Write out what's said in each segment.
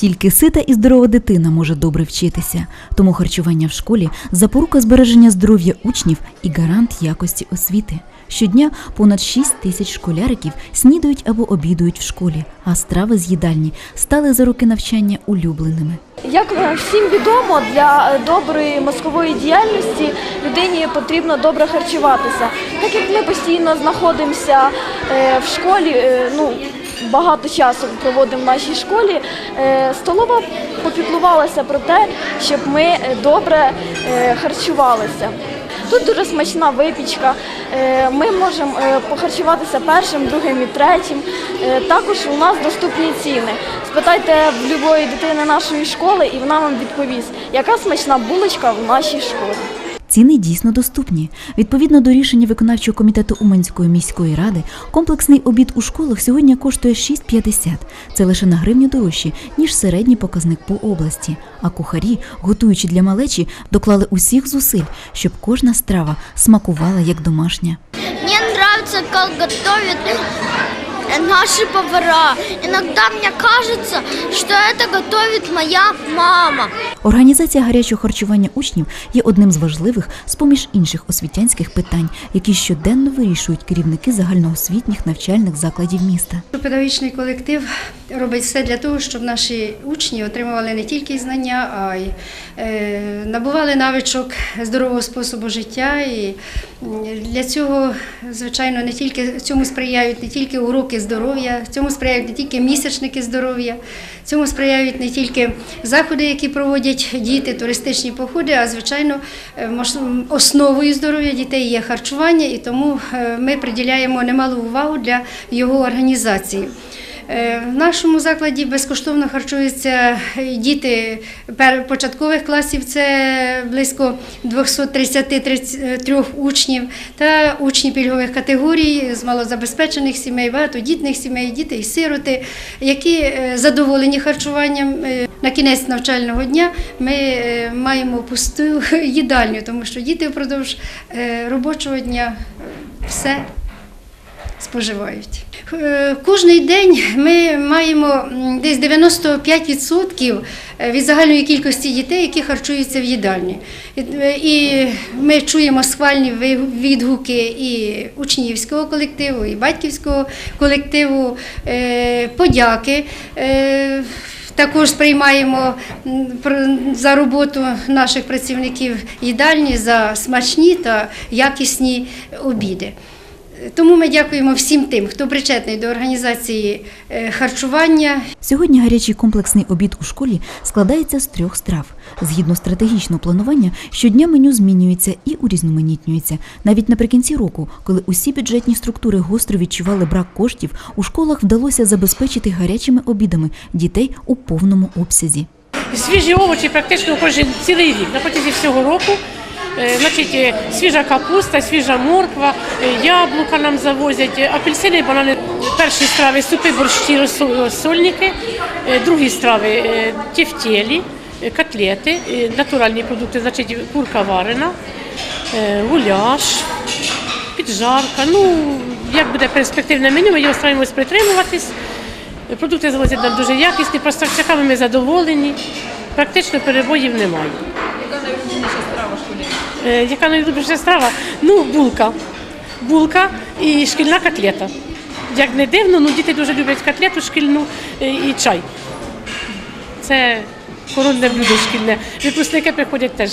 Тільки сита і здорова дитина може добре вчитися, тому харчування в школі запорука збереження здоров'я учнів і гарант якості освіти. Щодня понад 6 тисяч школяриків снідають або обідують в школі, а страви з їдальні стали за роки навчання улюбленими. Як всім відомо, для доброї мозкової діяльності людині потрібно добре харчуватися. Так як ми постійно знаходимося е, в школі, е, ну багато часу проводимо в нашій школі, е, столова попіклувалася про те, щоб ми добре е, харчувалися. Тут дуже смачна випічка. Е, Ми можемо похарчуватися першим, другим і третім. Також у нас доступні ціни. Спитайте в будь-якої дитини нашої школи, і вона вам відповість, яка смачна булочка в нашій школі. Ціни дійсно доступні. Відповідно до рішення виконавчого комітету Уманської міської ради, комплексний обід у школах сьогодні коштує 6,50. Це лише на гривню дорожче, ніж середній показник по області. А кухарі, готуючи для малечі, доклали усіх зусиль, щоб кожна страва смакувала як домашня. Мне нравится, как готовят наши повара. Иногда мне кажется, что это готовит моя мама. Організація гарячого харчування учнів є одним з важливих з поміж інших освітянських питань, які щоденно вирішують керівники загальноосвітніх навчальних закладів міста. Педагогічний колектив робить все для того, щоб наші учні отримували не тільки знання, а й е, набували навичок здорового способу життя. І для цього, звичайно, не тільки цьому сприяють не тільки уроки здоров'я, цьому сприяють не тільки місячники здоров'я, цьому сприяють не тільки заходи, які проводять діти, туристичні походи, а звичайно, е, основою здоров'я дітей є харчування, і тому е, ми приділяємо немалу увагу для його організації. Е, В нашому закладі безкоштовно харчуються діти початкових класів, це близько 233 учнів, та учні пільгових категорій з малозабезпечених сімей, багатодітних сімей, діти і сироти, які е, задоволені харчуванням. Е, На кінець навчального дня ми маємо пусту їдальню, тому що діти впродовж робочого дня все споживають. Е, Кожний день ми маємо десь 95% від загальної кількості дітей, які харчуються в їдальні. І- е, ми чуємо схвальні відгуки і учнівського колективу, і батьківського колективу, е, подяки. Е, також сприймаємо м, за роботу наших працівників їдальні за смачні та якісні обіди. Тому ми дякуємо всім тим, хто причетний до організації е, харчування. Сьогодні гарячий комплексний обід у школі складається з трьох страв. Згідно стратегічного планування, щодня меню змінюється і урізноманітнюється. Навіть наприкінці року, коли усі бюджетні структури гостро відчували брак коштів, у школах вдалося забезпечити гарячими обідами дітей у повному обсязі. Свіжі овочі практично кожен цілий рік на протязі всього року. Е, Значить, е, свіжа капуста, свіжа морква, е, яблука нам завозять, апельсини, банани. Перші страви супи, борщі, Е, другі страви тефтєлі, котлети, натуральні продукти, значить курка варена, гуляш, піджарка. Ну, як буде перспективне меню, ми його стараємось притримуватись. Продукти завозять нам дуже якісні, поставщиками ми задоволені. Практично перебоїв немає. Е, Яка найулюбленіша страва? Ну, булка. Булка і шкільна котлета. Як не дивно, ну діти дуже люблять котлету шкільну е, і чай. Це коронне блюдо шкільне. Випускники приходять теж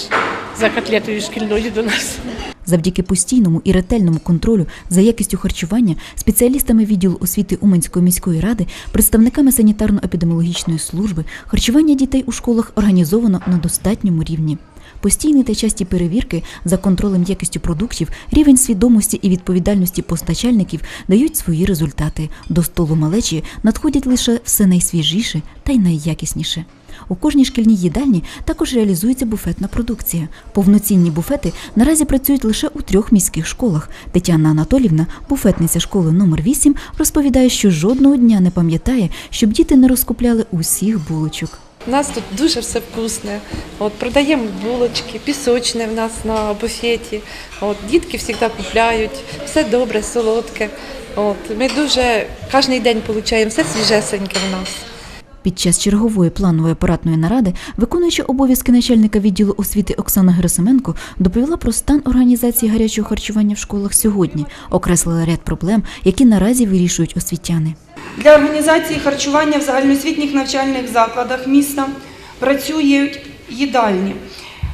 за котлетою шкільною до нас. Завдяки постійному і ретельному контролю за якістю харчування спеціалістами відділу освіти Уманської міської ради, представниками санітарно-епідеміологічної служби, харчування дітей у школах організовано на достатньому рівні. Постійні та часті перевірки за контролем якістю продуктів, рівень свідомості і відповідальності постачальників дають свої результати. До столу малечі надходять лише все найсвіжіше та й найякісніше. У кожній шкільній їдальні також реалізується буфетна продукція. Повноцінні буфети наразі працюють лише у трьох міських школах. Тетяна Анатолівна, буфетниця школи номер 8, розповідає, що жодного дня не пам'ятає, щоб діти не розкупляли усіх булочок. У нас тут дуже все вкусне. От, продаємо булочки, пісочне в нас на буфеті. От, дітки завжди купляють, все добре, солодке. От, ми дуже кожен день отримуємо все свіжесеньке в нас. Під час чергової планової апаратної наради, виконуючи обов'язки начальника відділу освіти Оксана Герасименко, доповіла про стан організації гарячого харчування в школах сьогодні, окреслила ряд проблем, які наразі вирішують освітяни. Для організації харчування в загальноосвітніх навчальних закладах міста працюють їдальні,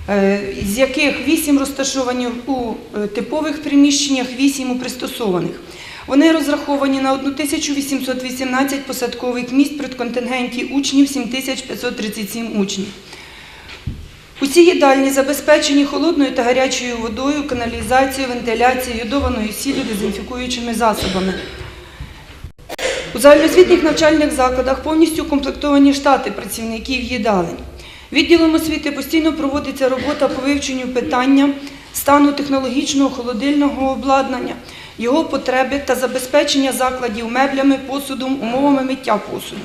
е, з яких 8 розташовані у е, типових приміщеннях, 8 у пристосованих. Вони розраховані на 1818 посадкових місць при контингенті учнів 7537 учнів. Усі їдальні забезпечені холодною та гарячою водою, каналізацією, вентиляцією, йодованою сіллю, дезінфікуючими засобами. У загальноосвітніх навчальних закладах повністю укомплектовані штати працівників їдалень. Відділом освіти постійно проводиться робота по вивченню питання стану технологічного холодильного обладнання, його потреби та забезпечення закладів меблями, посудом, умовами миття посуду.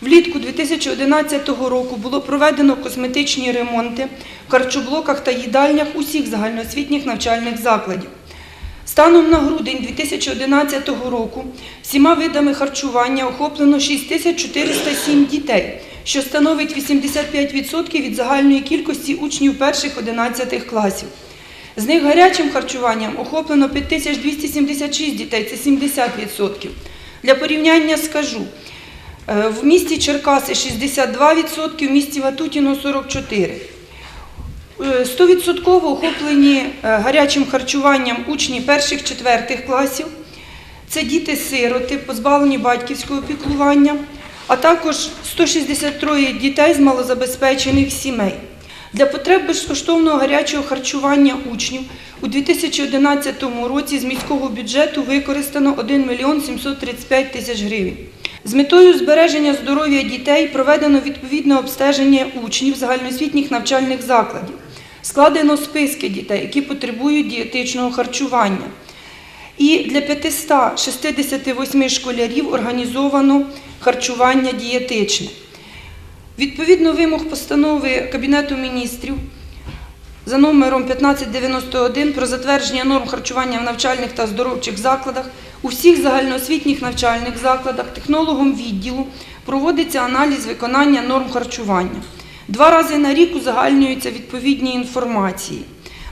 Влітку 2011 року було проведено косметичні ремонти в харчоблоках та їдальнях усіх загальноосвітніх навчальних закладів. Станом на грудень 2011 року всіма видами харчування охоплено 6407 дітей, що становить 85% від загальної кількості учнів перших 11 класів. З них гарячим харчуванням охоплено 5276 дітей, це 70%. Для порівняння скажу, е, в місті Черкаси 62%, в місті Ватутіно 44%. Е, Стовідсотково охоплені е, гарячим харчуванням учні перших-четвертих класів. Це діти-сироти, позбавлені батьківського піклування, а також 163 дітей з малозабезпечених сімей. Для потреб безкоштовного гарячого харчування учнів у 2011 році з міського бюджету використано 1 мільйон 735 тисяч гривень. З метою збереження здоров'я дітей проведено відповідне обстеження учнів загальноосвітніх навчальних закладів. Складено списки дітей, які потребують дієтичного харчування. І для 568 школярів організовано харчування дієтичне. Відповідно вимог постанови Кабінету міністрів за номером 1591 про затвердження норм харчування в навчальних та оздоровчих закладах у всіх загальноосвітніх навчальних закладах технологом відділу проводиться аналіз виконання норм харчування. Два рази на рік узагальнюються відповідні інформації.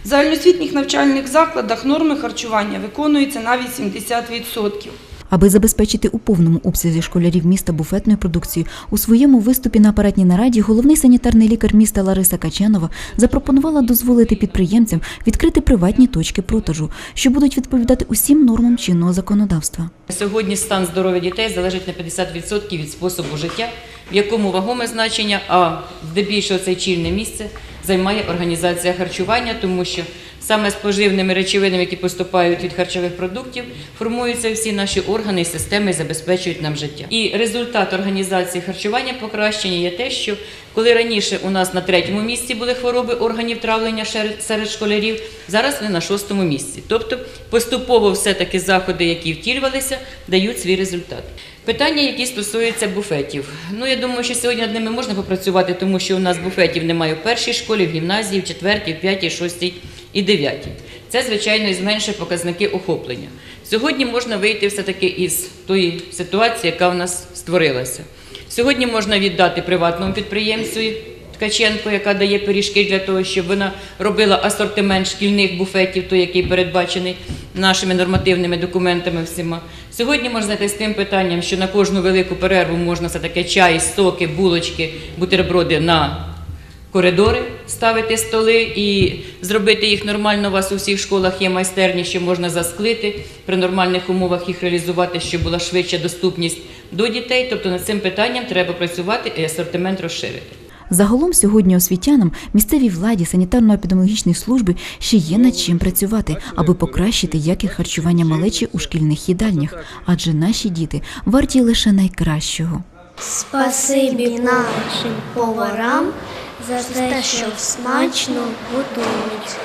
В загальноосвітніх навчальних закладах норми харчування виконуються на 80%. Аби забезпечити у повному обсязі школярів міста буфетною продукцією, у своєму виступі на апаратній нараді головний санітарний лікар міста Лариса Качанова запропонувала дозволити підприємцям відкрити приватні точки продажу, що будуть відповідати усім нормам чинного законодавства. Сьогодні стан здоров'я дітей залежить на 50% від способу життя, в якому вагоме значення, а здебільшого це чільне місце займає організація харчування, тому що саме з поживними речовинами, які поступають від харчових продуктів, формуються всі наші органи і системи і забезпечують нам життя. І результат організації харчування покращення є те, що коли раніше у нас на третьому місці були хвороби органів травлення серед- школярів, зараз вони на шостому місці. Тобто поступово все-таки заходи, які втілювалися, дають свій результат. Питання, які стосуються буфетів. Ну я думаю, що сьогодні над ними можна попрацювати, тому що у нас буфетів немає в першій школі, в гімназії, в четвертій, в п'ятій, шостій і дев'ятій. Це, звичайно, і зменшує показники охоплення. Сьогодні можна вийти все-таки із тої ситуації, яка в нас створилася. Сьогодні можна віддати приватному підприємцю Ткаченко, яка дає пиріжки для того, щоб вона робила асортимент шкільних буфетів, той, який передбачений нашими нормативними документами всіма. Сьогодні можна знайти з тим питанням, що на кожну велику перерву можна все таки чай, соки, булочки, бутерброди на коридори ставити столи і зробити їх нормально. У вас у всіх школах є майстерні, що можна засклити при нормальних умовах їх реалізувати, щоб була швидша доступність до дітей. Тобто над цим питанням треба працювати і асортимент розширити. Загалом сьогодні освітянам, місцевій владі, санітарно-епідеміологічній службі ще є над чим працювати, аби покращити якість харчування малечі у шкільних їдальнях, адже наші діти варті лише найкращого. Спасибі нашим поварам за те, що смачно готують.